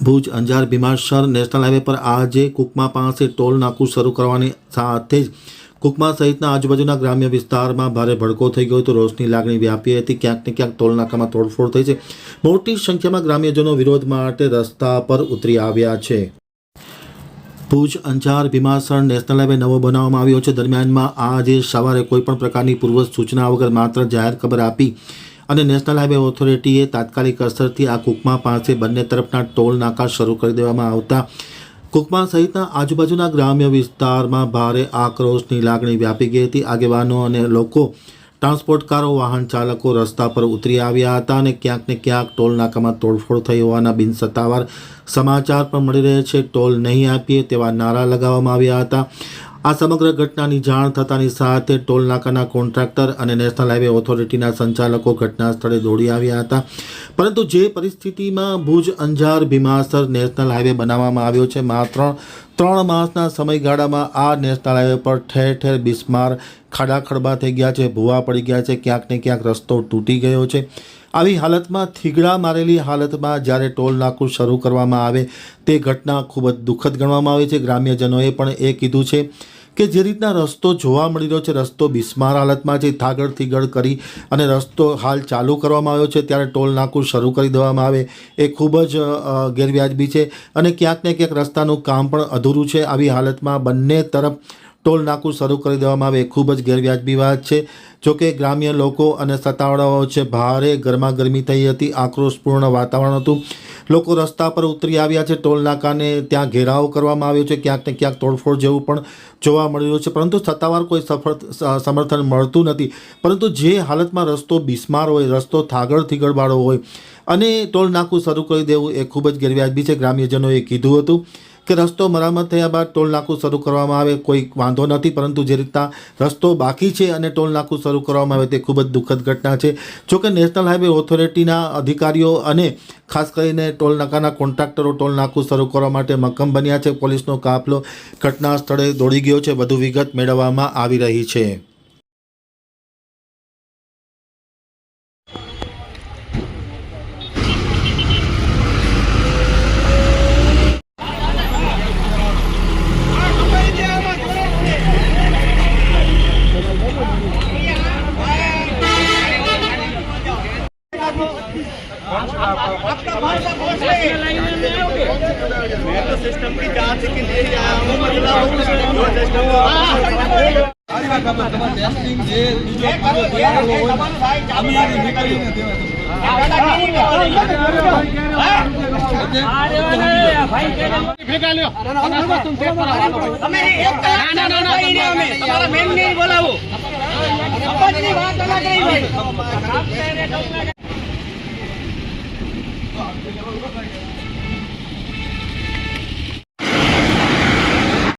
Bhuj Anjar Bhimasar national highway પર આજે કુકમા પાસે ટોલ નાકું શરૂ કરવાની સાથે જ કુકમા સહિતના આજુબાજુના ગ્રામ્ય વિસ્તારમાં ભારે ભડકો થઈ ગયો હતો. રોષની લાગણી વ્યાપી હતી. ક્યાંક ને ક્યાંક ટોલ નાકામાં તોડફોડ થઈ છે. મોટી સંખ્યામાં ગ્રામ્યજનો વિરોધ માટે રસ્તા પર ઉતરી આવ્યા છે. ભુજ અંજાર ભીમાસર નેશનલ હાઈવે નવો બનાવવામાં આવ્યો છે. દરમિયાનમાં આજે સવારે કોઈપણ પ્રકારની પૂર્વ સૂચના વગર માત્ર જાહેર ખબર આપી અને નેશનલ હાઈવે ઓથોરિટીએ તાત્કાલિક અસરથી આ કુકમા પાસે બંને તરફના ટોલ નાકા શરૂ કરી દેવામાં આવતા. કુકમા સહિતના આજુબાજુના ગ્રામ્ય વિસ્તારમાં ભારે આક્રોશની લાગણી વ્યાપી ગઈ હતી. આગેવાનો અને લોકો ટ્રાન્સપોર્ટકારો વાહન ચાલકો રસ્તા પર ઉતરી આવ્યા હતા અને ક્યાંક ને ક્યાંક ટોલ નાકામાં તોડફોડ થઈ હોવાના બિનસત્તાવાર સમાચાર પણ મળી રહ્યા છે. ટોલ નહીં આપીએ તેવા નારા લગાવવામાં આવ્યા હતા. આ સમગ્ર ઘટનાની જાણ થતાની સાથે ટોલનાકાના કોન્ટ્રાક્ટર અને નેશનલ હાઈવે ઓથોરિટીના સંચાલકો ઘટના સ્થળે દોડી આવ્યા હતા. પરંતુ જે પરિસ્થિતિમાં ભુજ અંજાર ભીમાસર નેશનલ હાઈવે બનાવવામાં આવ્યો છે, માત્ર ત્રણ માસના સમયગાળામાં આ નેશનલ હાઈવે પર ઠેર ઠેર બિસ્માર ખાડા ખડબા થઈ ગયા છે, ભૂવા પડી ગયા છે, ક્યાંક ને ક્યાંક રસ્તો તૂટી ગયો છે. આવી હાલતમાં થીગડા મારેલી હાલતમાં જ્યારે ટોલ નાકું શરૂ કરવામાં આવે, તે ઘટના ખૂબ જ દુઃખદ ગણવામાં આવે છે. ગ્રામ્યજનોએ પણ એ કીધું છે કે જે રીતના રસ્તો જોવા મળી રહ્યો છે, રસ્તો બિસ્માર હાલતમાં છે થાગડ થીગડ કરી અને રસ્તો હાલ ચાલુ કરવામાં આવ્યો છે, ત્યારે ટોલ નાકું શરૂ કરી દેવામાં આવે એ ખૂબ જ ગેરવ્યાજબી છે અને ક્યાંક ને ક્યાંક રસ્તાનું કામ પણ અધૂરું છે. આવી હાલતમાં બંને તરફ ટોલ નાકું શરૂ કરી દેવામાં આવે એ ખૂબ જ ગેરવ્યાજબી વાત છે. જોકે ગ્રામ્ય લોકો અને સત્તાવાળાઓ વચ્ચે ભારે ગરમાગરમી થઈ હતી, આક્રોશપૂર્ણ વાતાવરણ હતું. લોકો રસ્તા પર ઉતરી આવ્યા છે, ટોલ નાકાને ત્યાં ઘેરાવ કરવામાં આવ્યો છે, ક્યાંક ને ક્યાંક તોડફોડ જેવું પણ જોવા મળી રહ્યું છે. પરંતુ સત્તાવાર કોઈ સફળ સમર્થન મળતું નથી. પરંતુ જે હાલતમાં રસ્તો બિસ્માર હોય, રસ્તો થાગડ થીગડવાળો હોય અને ટોલ નાકું શરૂ કરી દેવું એ ખૂબ જ ગેરવ્યાજબી છે, ગ્રામ્યજનોએ કીધું હતું. કે રસ્તો મરામત થયા બાદ ટોલ નાકું શરૂ કરવામાં આવે, કોઈ વાંધો નથી, પરંતુ જે રીતના રસ્તો બાકી છે અને ટોલ નાકું શરૂ કરવામાં આવે તે ખૂબ જ દુઃખદ ઘટના છે. જોકે નેશનલ હાઈવે ઓથોરિટીના અધિકારીઓ અને ખાસ કરીને ટોલ નાકાના કોન્ટ્રાક્ટરો ટોલ નાકું શરૂ કરવા માટે મક્કમ બન્યા છે. પોલીસનો કાફલો ઘટના સ્થળે દોડી ગયો છે. વધુ વિગત મેળવવામાં આવી રહી છે. मैं तो सिस्टम की जांच के लिए ही आया हूँ मतलब जो सिस्टम ટેસ્ટિંગ જે બીજો પૂરો દેખાડવો હોય અમે એને નીકળીને દેવા અમે はい。